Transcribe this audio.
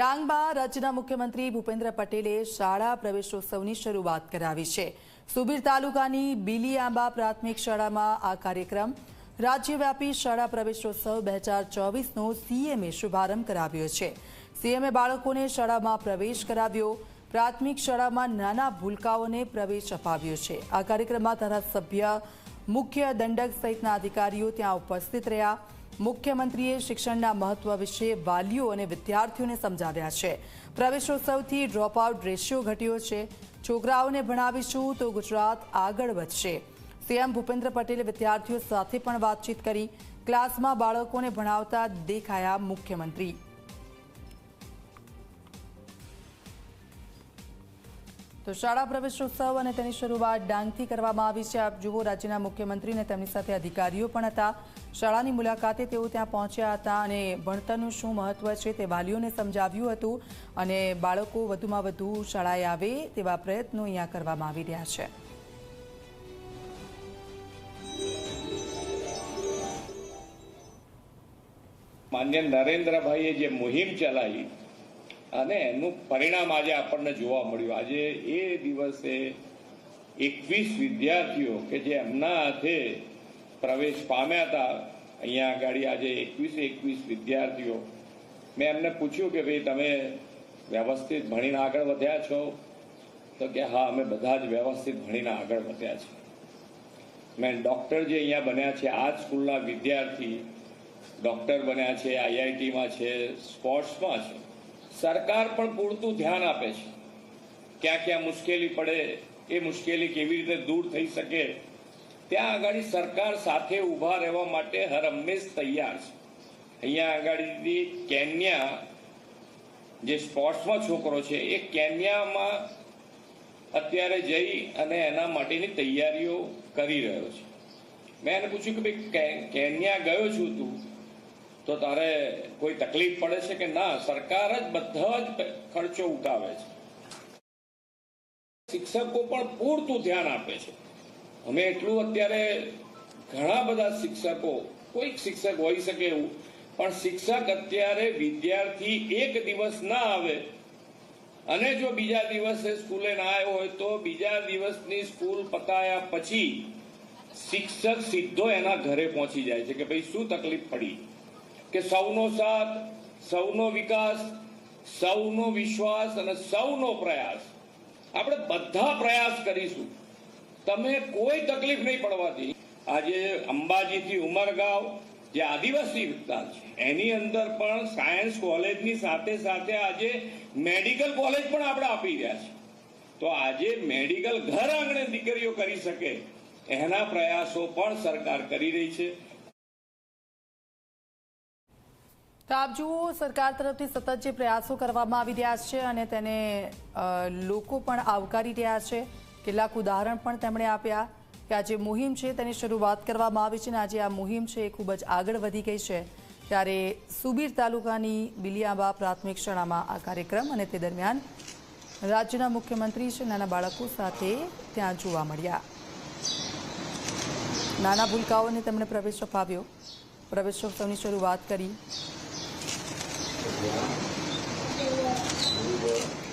ડાંગમાં રાજ્યના મુખ્યમંત્રી ભૂપેન્દ્ર પટેલે શાળા પ્રવેશોત્સવની શરૂઆત કરાવી છે. સુબીર તાલુકાની બીલીઆંબા પ્રાથમિક શાળામાં આ કાર્યક્રમ રાજ્યવ્યાપી શાળા પ્રવેશોત્સવ બે હજાર ચોવીસનો સીએમએ શુભારંભ કરાવ્યો છે. સીએમએ બાળકોને શાળામાં પ્રવેશ કરાવ્યો, પ્રાથમિક શાળામાં નાના ભૂલકાઓને પ્રવેશ અપાવ્યો છે. આ કાર્યક્રમમાં ધારાસભ્ય, મુખ્ય દંડક સહિતના અધિકારીઓ ત્યાં ઉપસ્થિત રહ્યા. મુખ્યમંત્રીએ શિક્ષણના મહત્વ વિશે વાલીઓ અને વિદ્યાર્થીઓને સમજાવ્યા છે. પ્રવેશોત્સવથી ડ્રોપઆઉટ રેશિયો ઘટ્યો છે. છોકરાઓને ભણાવીશું તો ગુજરાત આગળ વધશે. સીએમ ભૂપેન્દ્ર પટેલે વિદ્યાર્થીઓ સાથે પણ વાતચીત કરી. ક્લાસમાં બાળકોને ભણાવતા દેખાયા મુખ્યમંત્રી. તો શાળા પ્રવેશોત્સવ અને તેની શરૂઆત ડાંગથી કરવામાં આવી છે. આપ જુઓ, રાજ્યના મુખ્યમંત્રી અને તેમની સાથે અધિકારીઓ પણ હતા. શાળાની મુલાકાતે તેઓ ત્યાં પહોંચ્યા હતા અને ભણતરનું શું મહત્વ છે તે વાલીઓને સમજાવ્યું હતું અને બાળકો વધુમાં વધુ શાળાએ આવે તેવા પ્રયત્નો અહીંયા કરવામાં આવી રહ્યા છે. માન્ય નરેન્દ્રભાઈએ જે મુહિમ ચલાવી અને એનું પરિણામ આજે આપણને જોવા મળ્યું. આજે એ દિવસે એકવીસ વિદ્યાર્થીઓ કે જે એમના હાથે પ્રવેશ પામ્યા હતા, અહીંયા આગળ આજે એકવીસ એકવીસ વિદ્યાર્થીઓ. મેં એમને પૂછ્યું કે ભાઈ, તમે વ્યવસ્થિત ભણીને આગળ વધ્યા છો? તો કે, હા, અમે બધા જ વ્યવસ્થિત ભણીને આગળ વધ્યા છીએ. મેં ડૉક્ટર જે અહીંયા બન્યા છે, આ સ્કૂલના વિદ્યાર્થી ડૉક્ટર બન્યા છે, આઈઆઈટીમાં છે, સ્પોર્ટ્સમાં છે. સરકાર પણ પૂરતું ધ્યાન આપે છે. ક્યાં ક્યાં મુશ્કેલી પડે, એ મુશ્કેલી કેવી રીતે દૂર થઈ શકે, ત્યાં આગળ સરકાર સાથે ઊભા રહેવા માટે હર હંમેશ તૈયાર છે. અહીંયા આગળથી કેન્યા, જે સ્પોર્ટ્સમાં છોકરો છે, એ કેન્યામાં અત્યારે જઈ અને એના માટેની તૈયારીઓ કરી રહ્યો છે. મેં એને પૂછ્યું કે ભાઈ કેન્યા ગયો છું તું? તો તારે કોઈ તકલીફ પડે છે કે ના? સરકાર જ બધા જ ખર્ચો ઉઠાવે છે. શિક્ષકો પણ પૂરતું ધ્યાન આપે છે. અમે એટલું અત્યારે ઘણા બધા શિક્ષકો, કોઈક શિક્ષક હોઈ શકે એવું, પણ શિક્ષક અત્યારે વિદ્યાર્થી એક દિવસ ના આવે અને જો બીજા દિવસે સ્કૂલે ના આવ્યો હોય તો બીજા દિવસની સ્કૂલ પતાયા પછી શિક્ષક સીધો એના ઘરે પહોંચી જાય છે કે ભાઈ શું તકલીફ પડી? કે સૌનો સાથ, સૌનો વિકાસ, સૌનો વિશ્વાસ અને સૌનો પ્રયાસ. આપણે બધા પ્રયાસ કરીશું. તમે કોઈ તકલીફ નહીં પડવાથી. આજે અંબાજીથી ઉમરગાંવ, જે આદિવાસી વિસ્તાર છે, એની અંદર પણ સાયન્સ કોલેજની સાથે સાથે આજે મેડિકલ કોલેજ પણ આપણે આપી રહ્યા છે. તો આજે મેડિકલ ઘર આંગણે દીકરીઓ કરી શકે. એના પ્રયાસો પણ સરકાર કરી રહી છે. તો આપ જુઓ, સરકાર તરફથી સતત જે પ્રયાસો કરવામાં આવી રહ્યા છે અને તેને લોકો પણ આવકારી રહ્યા છે. કેટલાક ઉદાહરણ પણ તેમણે આપ્યા કે આ જે મુહિમ છે તેની શરૂઆત કરવામાં આવી છે અને આજે આ મુહિમ છે એ ખૂબ જ આગળ વધી ગઈ છે. ત્યારે સુબીર તાલુકાની બિલિયાબા પ્રાથમિક શાળામાં આ કાર્યક્રમ અને તે દરમિયાન રાજ્યના મુખ્યમંત્રી છે, નાના બાળકો સાથે ત્યાં જોવા મળ્યા. નાના ભૂલકાઓને તેમણે પ્રવેશ અપાવ્યો. પ્રવેશોત્સવની શરૂઆત કરી. Yeah. Yeah.